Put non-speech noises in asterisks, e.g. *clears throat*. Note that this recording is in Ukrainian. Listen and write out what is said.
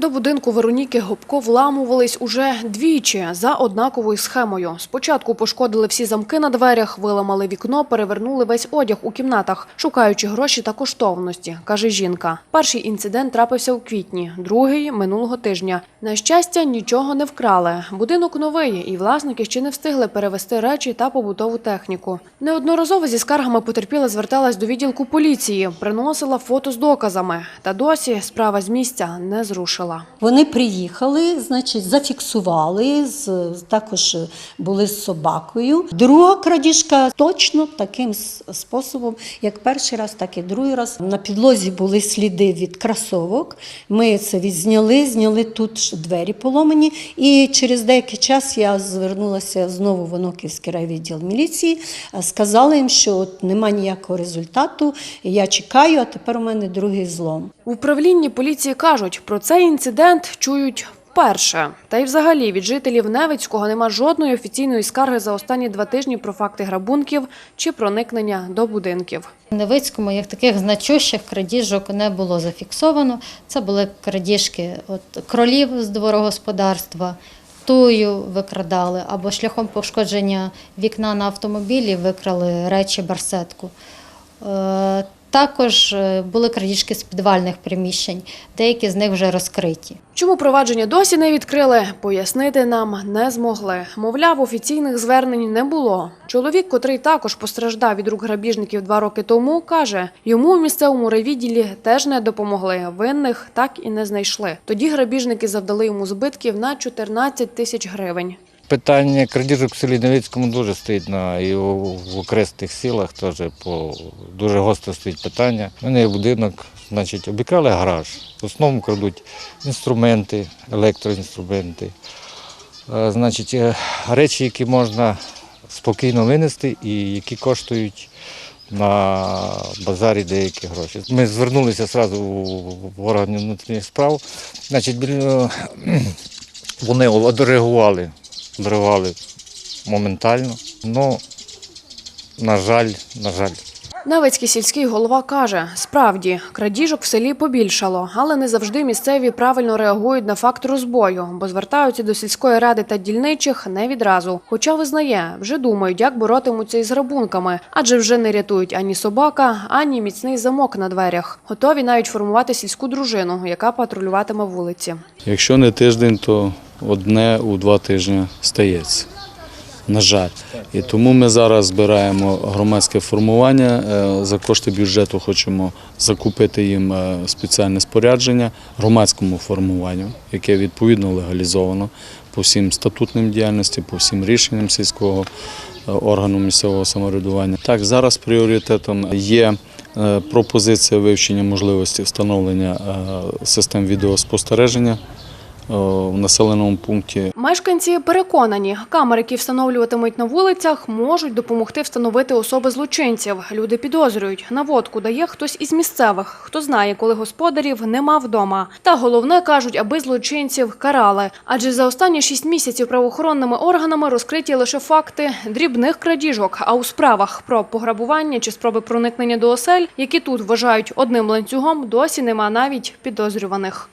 До будинку Вероніки Гопко вламувались уже двічі за однаковою схемою. Спочатку пошкодили всі замки на дверях, виламали вікно, перевернули весь одяг у кімнатах, шукаючи гроші та коштовності, каже жінка. Перший інцидент трапився у квітні, другий – минулого тижня. На щастя, нічого не вкрали. Будинок новий, і власники ще не встигли перевести речі та побутову техніку. Неодноразово зі скаргами потерпіла зверталась до відділку поліції, приносила фото з доказами. Та досі справа з місця не зрушила. Вони приїхали, значить, зафіксували, з, також були з собакою. Друга крадіжка точно таким способом, як перший раз, так і другий раз. На підлозі були сліди від кросовок. Ми це відзняли, зняли тут двері поломані. І через деякий час я звернулася знову в Оноківський райвідділ міліції, сказала їм, що от нема ніякого результату. Я чекаю, а тепер у мене другий злом. В управлінні поліції кажуть, про цей інцидент чують вперше. Та й взагалі від жителів Невицького нема жодної офіційної скарги за останні два тижні про факти грабунків чи проникнення до будинків. В Невицькому як таких значущих крадіжок не було зафіксовано. Це були крадіжки от, кролів з дворогосподарства, тую викрадали, або шляхом пошкодження вікна на автомобілі викрали речі барсетку. Також е, були крадіжки з підвальних приміщень, деякі з них вже розкриті. Чому провадження досі не відкрили, пояснити нам не змогли. Мовляв, офіційних звернень не було. Чоловік, котрий також постраждав від рук грабіжників два роки тому, каже, йому у місцевому райвідділі теж не допомогли. Винних так і не знайшли. Тоді грабіжники завдали йому збитків на 14 тисяч гривень. Питання крадіжок в селі Новицькому дуже стоїть на і в окрестих сілах теж по дуже гостро стоїть питання. У мене є будинок, значить, обікрали гараж. В основному крадуть інструменти, електроінструменти. Е, Значить, е, речі, які можна спокійно винести і які коштують на базарі деякі гроші. Ми звернулися одразу в органи внутрішніх справ. Значить, *clears throat* вони одреагували, одреагували моментально. Ну, на жаль, на жаль. Навицький сільський голова каже, справді, крадіжок в селі побільшало, але не завжди місцеві правильно реагують на факт розбою, бо звертаються до сільської ради та дільничих не відразу. Хоча визнає, вже думають, як боротимуться із грабунками, адже вже не рятують ані собака, ані міцний замок на дверях. Готові навіть формувати сільську дружину, яка патрулюватиме вулиці. Якщо не тиждень, то одне у два тижні стається. На жаль. І тому ми зараз збираємо громадське формування. е, За кошти бюджету хочемо закупити їм е, спеціальне спорядження громадському формуванню, яке відповідно легалізовано по всім статутним діяльності, по всім рішенням сільського е, органу місцевого самоврядування. Так, зараз пріоритетом є пропозиція вивчення можливості встановлення систем відеоспостереження в населеному пункті Мешканці переконані, камери, які встановлюватимуть на вулицях, можуть допомогти встановити особи злочинців. Люди підозрюють, наводку дає хтось із місцевих, хто знає, коли господарів нема вдома. Та головне кажуть, аби злочинців карали. Адже за останні шість місяців правоохоронними органами розкриті лише факти дрібних крадіжок. А у справах про пограбування чи спроби проникнення до осель, які тут вважають одним ланцюгом, досі нема навіть підозрюваних.